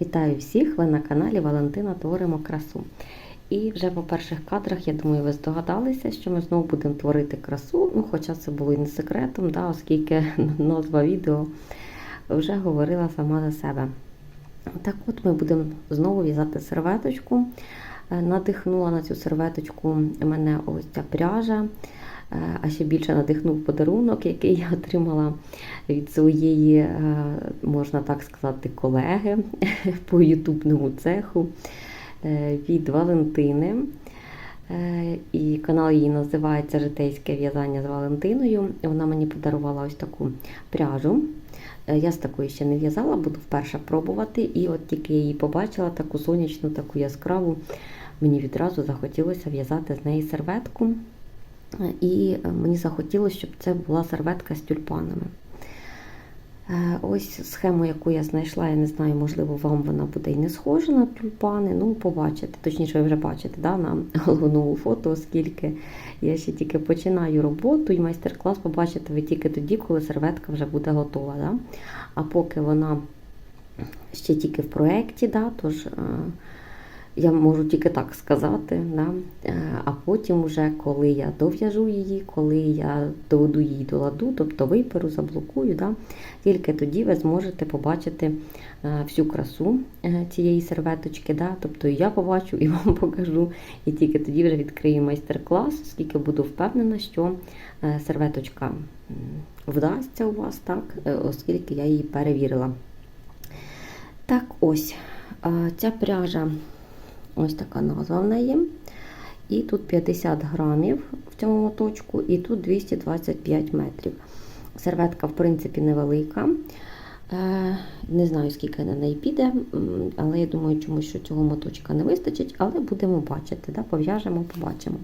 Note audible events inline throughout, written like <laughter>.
Вітаю всіх! Ви на каналі Валентина Творимо красу. І вже по перших кадрах, я думаю, ви здогадалися, що ми знову будемо творити красу. Ну, хоча це було і не секретом, да, оскільки <laughs> назва відео вже говорила сама за себе. Так от ми будемо знову в'язати серветочку. Е, Надихнула на цю серветочку мене ось ця пряжа. Е, А ще більше надихнув подарунок, який я отримала від своєї, е, можна так сказати, колеги <laughs> по ютубному цеху е, від Валентини. І канал її називається Житейське в'язання з Валентиною. Вона мені подарувала ось таку пряжу. Я з такої ще не в'язала, буду вперше пробувати. І от тільки я її побачила, таку сонячну, таку яскраву, мені відразу захотілося в'язати з неї серветку. Е, І е, мені захотілося, щоб це була серветка з тюльпанами. Е, Ось схему, яку я знайшла, я не знаю, можливо, вам вона буде і не схожа на тюльпани. Ну, побачите. Точніше, ви вже бачите да, на <laughs> головному фото, оскільки я ще тільки починаю роботу, і майстер-клас побачите ви тільки тоді, коли серветка вже буде готова. Да? А поки вона ще тільки в проєкті, да, тож. Я можу тільки так сказати, да? Е, а потім, вже, коли я дов'яжу її, коли я доведу її до ладу, тобто виперу, заблокую, да? тільки тоді ви зможете побачити е, всю красу е, цієї серветочки. Да? Тобто я побачу і <laughs> вам покажу, і тільки тоді вже відкрию майстер-клас, оскільки буду впевнена, що серветочка вдасться у вас, так? оскільки я її перевірила. Так, ось ця пряжа. Ось така назва в неї. І тут 50 грамів в цьому моточку, і тут 225 метрів. Серветка, в принципі, невелика. Е, Не знаю, скільки на неї піде, але я думаю, чомусь що цього моточка не вистачить, але будемо бачити. Да? Пов'яжемо, побачимо.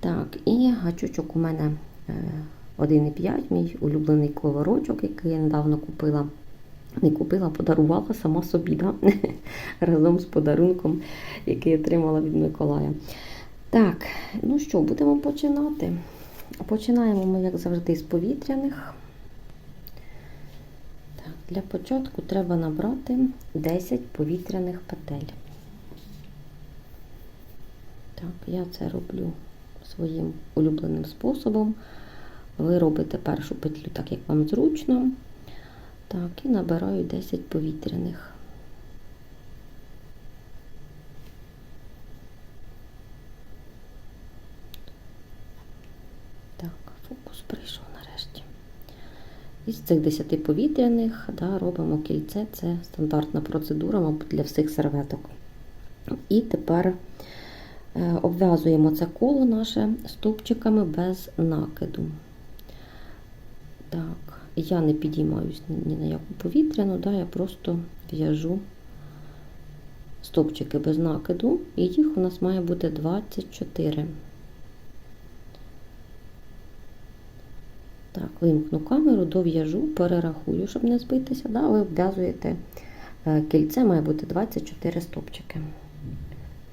Так, і гачочок у мене е, 1,5, мій улюблений колорочок, який я недавно купила. Не купила, подарувала сама собі, да? <laughs> разом з подарунком, який отримала від Миколая. Так, ну що, будемо починати. Починаємо ми, як завжди, з повітряних. Так, для початку треба набрати 10 повітряних петель. Так, я це роблю своїм улюбленим способом. Ви робите першу петлю так, як вам зручно. Так, і набираю 10 повітряних. Фокус прийшов нарешті. Із цих 10 повітряних да, робимо кільце, це стандартна процедура, мабуть, для всіх серветок. І тепер е, обв'язуємо це коло наше стовпчиками без накиду. Так, я не підіймаюсь ні на яку повітряну, да, я просто в'яжу стовпчики без накиду, і їх у нас має бути 24. Так, вимкну камеру, дов'яжу, перерахую, щоб не збитися. Да, ви обв'язуєте е, кільце, має бути 24 стовпчики.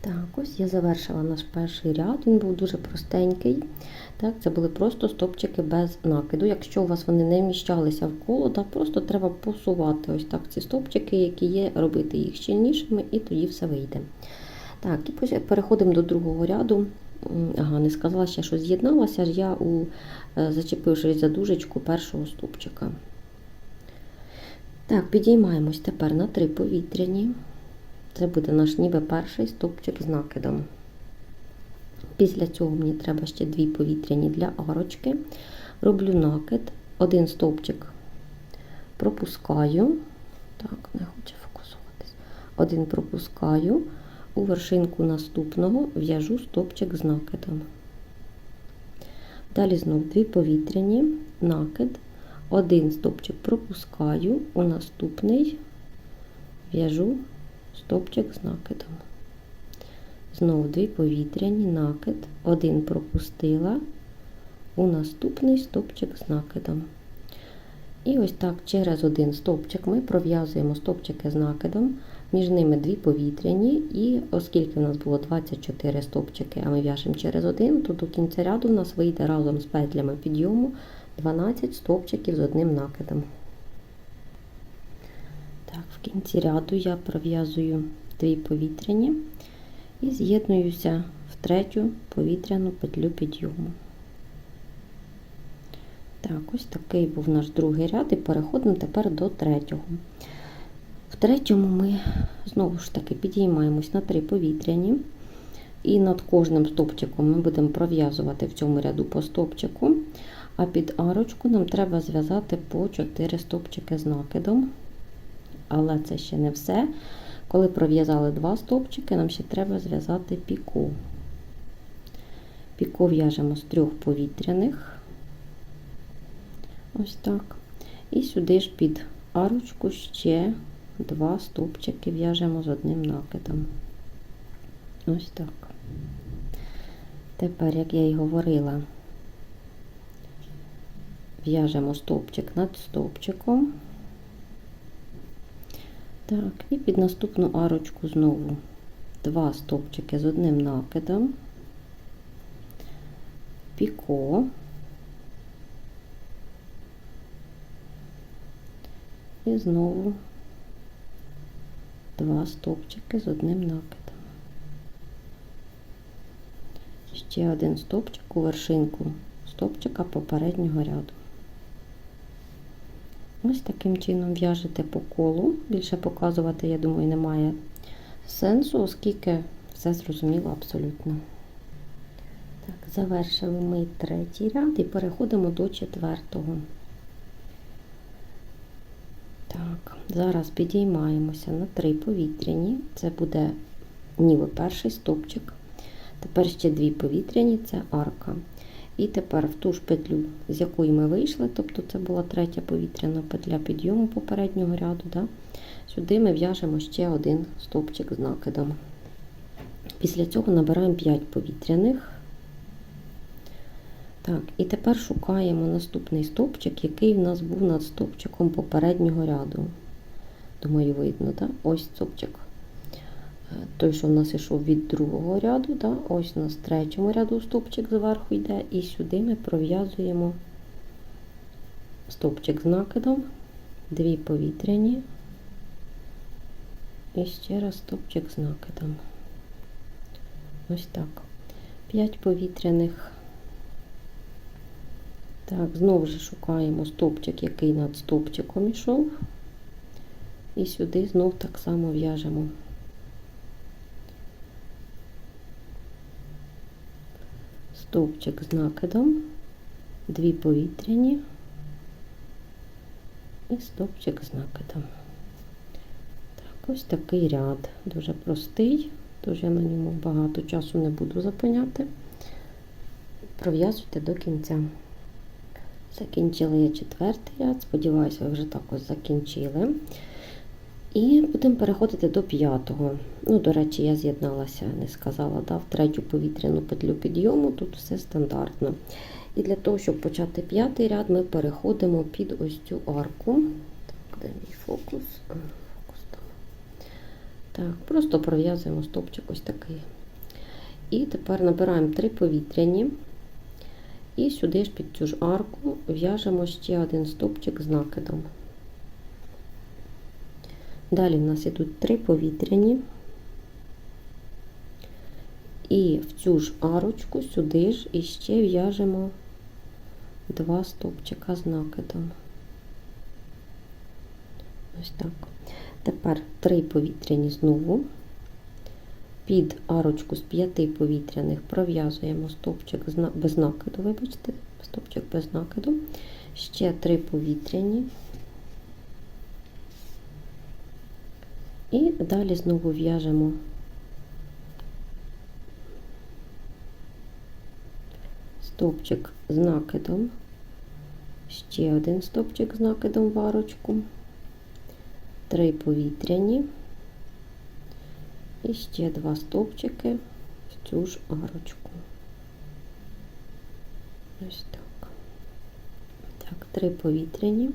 Так, ось я завершила наш перший ряд, він був дуже простенький. Так, Це були просто стопчики без накиду. Якщо у вас вони не вміщалися в коло, так просто треба посувати ось так ці стопчики, які є, робити їх щільнішими, і тоді все вийде. Так, і переходимо до другого ряду. Ага, не сказала ще, що з'єдналася ж я, у, зачепившись за дужечку першого стопчика. Так, підіймаємось тепер на три повітряні. Це буде наш ніби перший стовпчик з накидом. Після цього мені треба ще дві повітряні для арочки. Роблю накид, один стовпчик пропускаю. Так, не хоче фокусуватись. Один пропускаю, у вершинку наступного в'яжу стовпчик з накидом. Далі знову дві повітряні, накид, один стовпчик пропускаю, у наступний в'яжу стовпчик з накидом. Знову дві повітряні, накид, один пропустила, у наступний стовпчик з накидом. І ось так через один стовпчик ми пров'язуємо стовпчики з накидом, між ними дві повітряні, і оскільки в нас було 24 стовпчики, а ми в'яжемо через один, то до кінця ряду в нас вийде разом з петлями підйому 12 стовпчиків з одним накидом. В кінці ряду я пров'язую дві повітряні і з'єднуюся в третю повітряну петлю підйому. Так, ось такий був наш другий ряд, і переходимо тепер до третього. В третьому ми знову ж таки підіймаємось на три повітряні, і над кожним стовпчиком ми будемо пров'язувати в цьому ряду по стовпчику, а під арочку нам треба зв'язати по 4 стовпчики з накидом. Але це ще не все. Коли пров'язали два стовпчики, нам ще треба зв'язати піку. Піку в'яжемо з трьох повітряних. Ось так. І сюди ж під арочку ще два стовпчики в'яжемо з одним накидом. Ось так. Тепер, як я й говорила, в'яжемо стовпчик над стовпчиком. Так, і під наступну арочку знову два стовпчики з одним накидом, піко. І знову два стовпчики з одним накидом. Ще один стовпчик у вершинку стовпчика попереднього ряду. Ось таким чином в'яжете по колу. Більше показувати, я думаю, немає сенсу, оскільки все зрозуміло абсолютно. Так, завершили ми третій ряд і переходимо до четвертого. Так, зараз підіймаємося на три повітряні. Це буде ніби перший стовпчик. Тепер ще дві повітряні це арка. І тепер в ту ж петлю, з якої ми вийшли, тобто це була третя повітряна петля підйому попереднього ряду, да? сюди ми в'яжемо ще один стовпчик з накидом. Після цього набираємо 5 повітряних. Так, і тепер шукаємо наступний стовпчик, який в нас був над стовпчиком попереднього ряду. Думаю, видно, так? Ось стовпчик. Той, що в нас йшов від другого ряду, да? ось у нас в третьому ряду стовпчик зверху йде, і сюди ми пров'язуємо стовпчик з накидом, дві повітряні, і ще раз стовпчик з накидом. Ось так. П'ять повітряних. Так, знову ж шукаємо стовпчик, який над стовпчиком ішов. І сюди знов так само в'яжемо. Стовпчик з накидом, дві повітряні і стовпчик з накидом. Так, ось такий ряд, дуже простий, тож я на ньому багато часу не буду зупиняти. Пров'язуйте до кінця. Закінчила я четвертий ряд, сподіваюся, ви вже також закінчили. І будемо переходити до п'ятого. Ну, до речі, я з'єдналася, не сказала, да, в третю повітряну петлю підйому, тут все стандартно. І для того, щоб почати п'ятий ряд, ми переходимо під ось цю арку. Так, де мій фокус? фокус там. Так, просто пров'язуємо стопчик ось такий. І тепер набираємо три повітряні. І сюди ж під цю ж арку в'яжемо ще один стовпчик з накидом. Далі в нас йдуть три повітряні. І в цю ж арочку сюди ж іще в'яжемо два стовпчика з накидом. Ось так. Тепер три повітряні знову. Під арочку з п'яти повітряних пров'язуємо стовпчик без накиду, вибачте, стовпчик без накиду, ще три повітряні. І далі знову в'яжемо стовпчик з накидом, ще один стовпчик з накидом в арочку, три повітряні. І ще два стовпчики в цю ж арочку. Ось так. Так, три повітряні.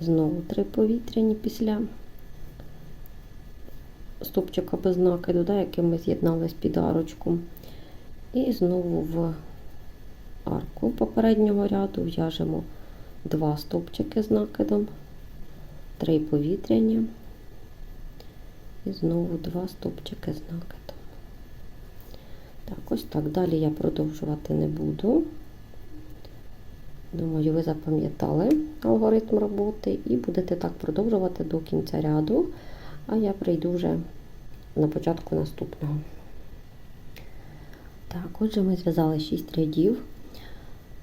Знову три повітряні після стовпчика без накиду, да, яким ми з'єднались під арочку. І знову в арку попереднього ряду в'яжемо два стовпчики з накидом, три повітряні і знову два стовпчики з накидом. Так, ось так. Далі я продовжувати не буду. Думаю, ви запам'ятали алгоритм роботи і будете так продовжувати до кінця ряду, а я прийду вже на початку наступного. Так, отже, ми зв'язали 6 рядів.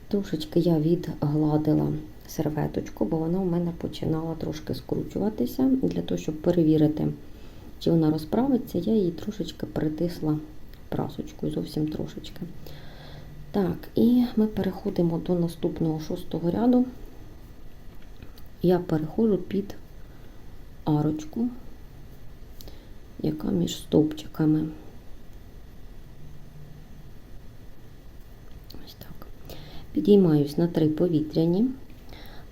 Трошечки я відгладила серветочку, бо вона у мене починала трошки скручуватися. Для того, щоб перевірити, чи вона розправиться, я її трошечки притисла прасочкою, зовсім трошечки. Так, і ми переходимо до наступного шостого ряду. Я переходжу під арочку, яка між стовпчиками. Ось так. Підіймаюсь на три повітряні.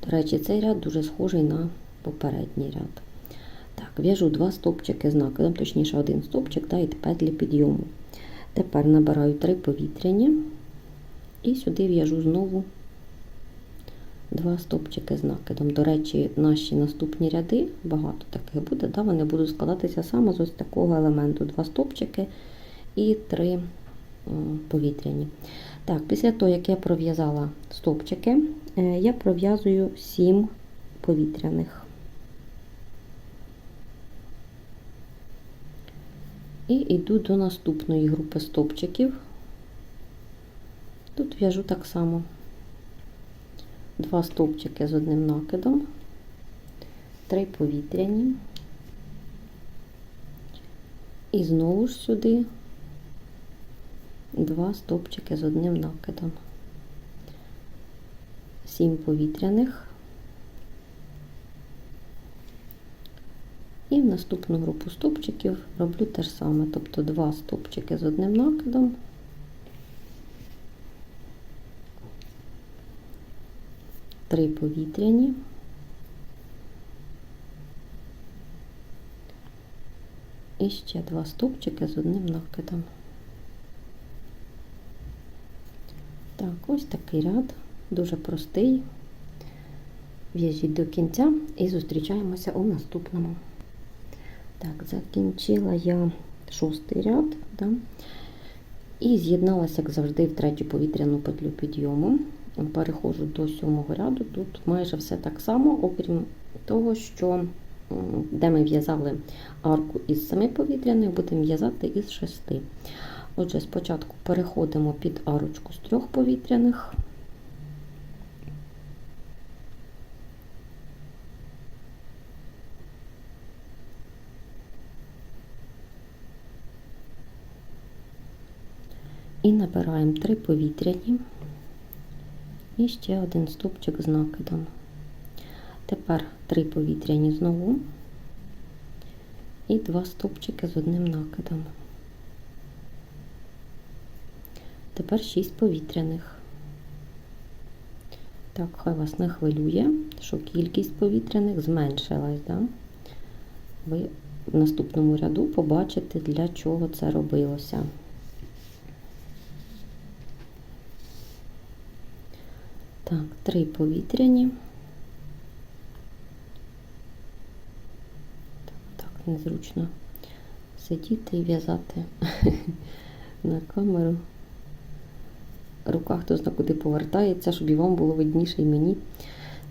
До речі, цей ряд дуже схожий на попередній ряд. Так, в'яжу два стовпчики з накидом, точніше, один стовпчик та і петлі підйому. Тепер набираю три повітряні і сюди в'яжу знову два стовпчики з накидом. До речі, наші наступні ряди, багато таких буде, да, вони будуть складатися саме з ось такого елементу: два стовпчики і три повітряні. Так, після того, як я пров'язала стовпчики, е, я пров'язую 7 повітряних. І йду до наступної групи стовпчиків. Тут в'яжу так само. Два стовпчики з одним накидом, три повітряні, і знову ж сюди два стовпчики з одним накидом, сім повітряних. І в наступну групу стовпчиків роблю те ж саме, тобто два стовпчики з одним накидом, три повітряні. І ще два стовпчики з одним накидом. Так, ось такий ряд, дуже простий. В'яжіть до кінця і зустрічаємося у наступному. Так, закінчила я шостий ряд, да? і з'єдналася, як завжди, в третю повітряну петлю підйому. Переходжу до сьомого ряду. Тут майже все так само, окрім того, що де ми в'язали арку із семи повітряних, будемо в'язати із шести. Отже, спочатку переходимо під арочку з трьох повітряних. І набираємо три повітряні і ще один стовпчик з накидом. Тепер три повітряні знову і два стовпчики з одним накидом. Тепер 6 повітряних. Так, хай вас не хвилює, що кількість повітряних зменшилась. Да? Ви в наступному ряду побачите, для чого це робилося. Так, три повітряні. Так, так незручно сидіти і в'язати <laughs> на камеру. Рука хто зна куди повертається, щоб і вам було видніше і мені.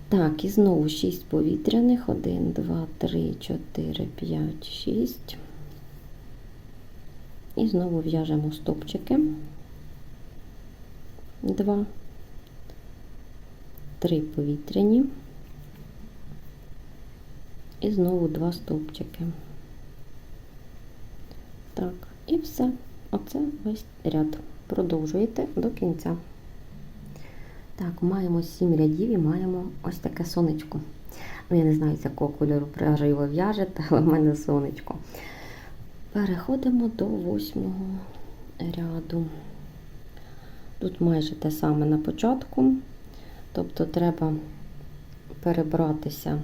Так, і знову 6 повітряних. 1, 2, 3, 4, 5, 6. І знову в'яжемо стопчики. 2, 3 повітряні. І знову 2 стовпчики. Так, і все. Оце весь ряд продовжуєте до кінця. Так, маємо 7 рядів і маємо ось таке сонечко. Ну, я не знаю, з якого кольору пряжа його в'яжете, але в мене сонечко. Переходимо до восьмого ряду. Тут майже те саме на початку, тобто треба перебратися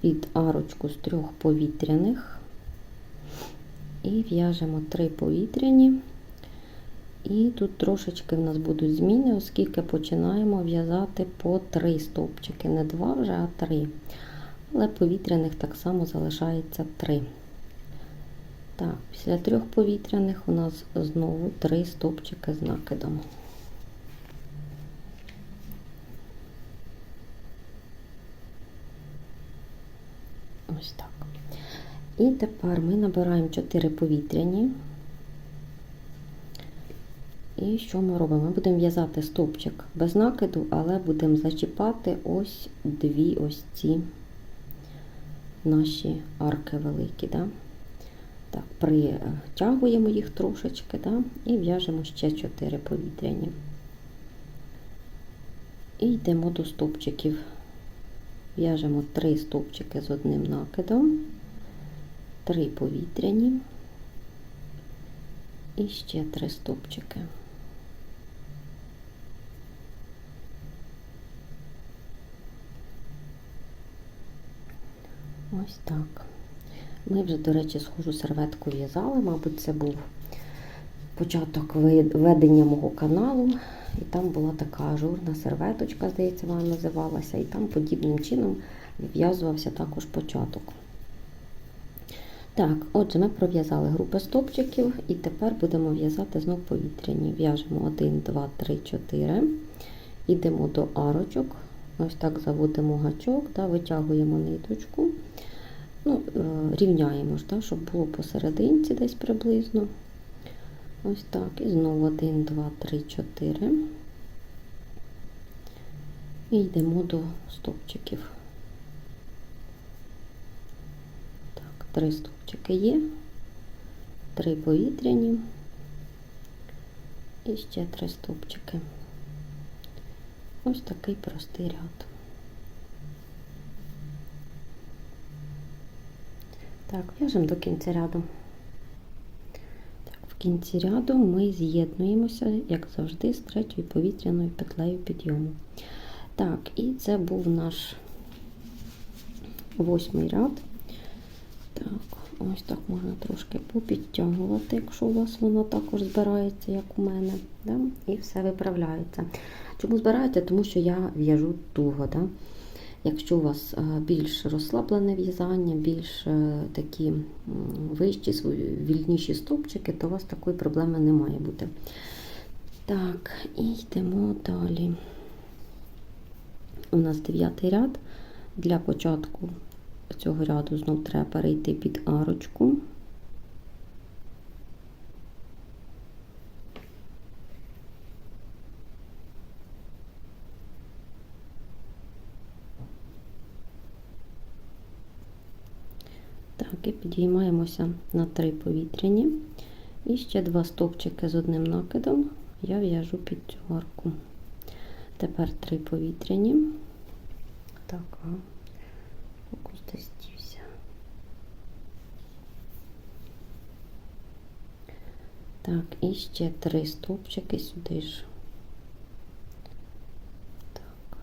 під арочку з трьох повітряних і в'яжемо три повітряні, І тут трошечки в нас будуть зміни, оскільки починаємо в'язати по три стовпчики, не два вже, а три. Але повітряних так само залишається три. Так, після трьох повітряних у нас знову три стовпчики з накидом. Ось так. І тепер ми набираємо 4 повітряні. І що ми робимо? Ми будемо в'язати стовпчик без накиду, але будемо зачіпати ось дві ось ці наші арки великі. Да? Так, притягуємо їх трошечки да? і в'яжемо ще 4 повітряні. І йдемо до стовпчиків. В'яжемо 3 стовпчики з одним накидом, 3 повітряні і ще 3 стовпчики. Ось так. Ми вже, до речі, схожу серветку в'язали, мабуть, це був початок ведення мого каналу. І там була така ажурна серветочка, здається, вона називалася, і там подібним чином в'язувався також початок. Так, отже, ми пров'язали групи стопчиків, і тепер будемо в'язати знов повітряні. В'яжемо 1, 2, 3, 4. Йдемо до арочок. Ось так заводимо гачок та витягуємо ниточку. Ну, Рівняємо, ж, так, щоб було посерединці десь приблизно. Ось так. І знову 1, 2, 3, 4. І йдемо до стовпчиків. Так, три стовпчики є, три повітряні і ще три стовпчики. Ось такий простий ряд. Так, в'яжемо до кінця ряду. Кінці ряду ми з'єднуємося, як завжди, з третьою повітряною петлею підйому. Так, і це був наш восьмий ряд. Так, ось так можна трошки попідтягувати, якщо у вас воно також збирається, як у мене. Да? І все виправляється. Чому збирається? Тому що я в'яжу туго. Да? Якщо у вас більш розслаблене в'язання, більш такі вищі, вільніші стовпчики, то у вас такої проблеми не має бути. Так, і йдемо далі. У нас дев'ятий ряд. Для початку цього ряду знов треба перейти під арочку. Так, підіймаємося на три повітряні. І ще два стовпчики з одним накидом я в'яжу під цю арку. Тепер три повітряні. Так, ага. фокус десь дівся. Так, і ще три стовпчики сюди ж. Так.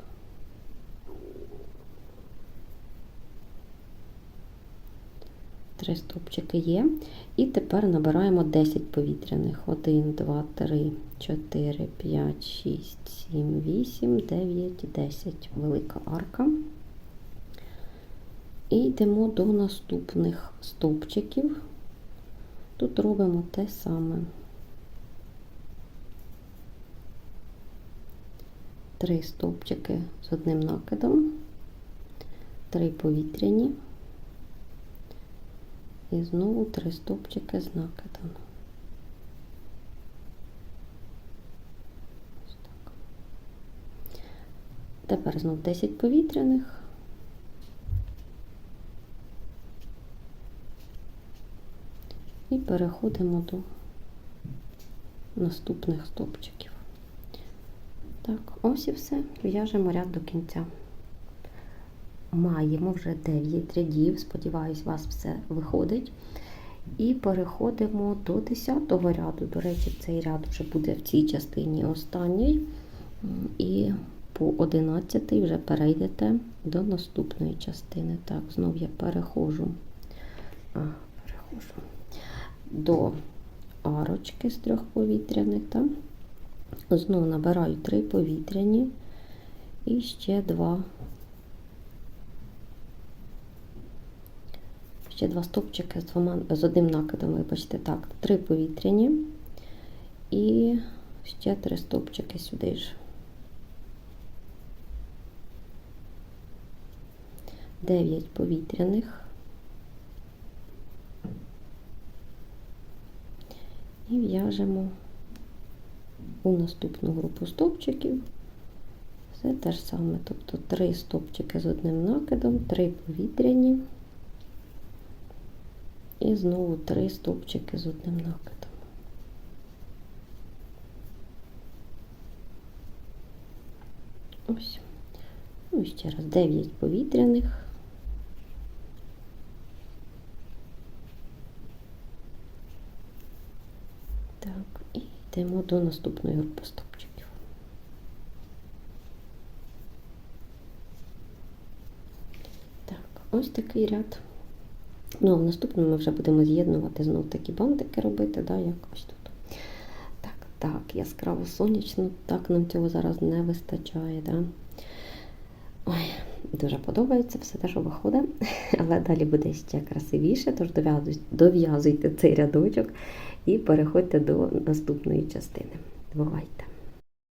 Три стовпчики є. І тепер набираємо 10 повітряних. 1, 2, 3, 4, 5, 6, 7, 8, 9, 10. Велика арка. І йдемо до наступних стовпчиків. Тут робимо те саме. Три стовпчики з одним накидом, три повітряні. І знову три стовпчики з так. Тепер знов 10 повітряних. І переходимо до наступних стовпчиків. Так, ось і все. В'яжемо ряд до кінця. Маємо вже 9 рядів, сподіваюсь, у вас все виходить. І переходимо до 10 ряду. До речі, цей ряд вже буде в цій частині останній. І по 11 вже перейдете до наступної частини. Так, знов я переходжу, а, переходжу до арочки з трьох повітряних. Так? Знову набираю три повітряні і ще два. Ще два стопчики з двома з одним накидом, вибачте, так, три повітряні і ще три стопчики сюди ж. Дев'ять повітряних. І в'яжемо у наступну групу стовпчиків. Все те ж саме, тобто три стовпчики з одним накидом, три повітряні і знову три стовпчики з одним накидом. Ось. Ну ще раз 9 повітряних. Так, і йдемо до наступної групи стопчиків. Так, ось такий ряд. Ну, а в наступному ми вже будемо з'єднувати знов такі бантики робити, да, як ось тут. Так, так, яскраво сонячно, так нам цього зараз не вистачає. Да? Ой, дуже подобається все те, що виходить, <laughs> але далі буде ще красивіше, тож дов'язуйте цей рядочок і переходьте до наступної частини. Бувайте!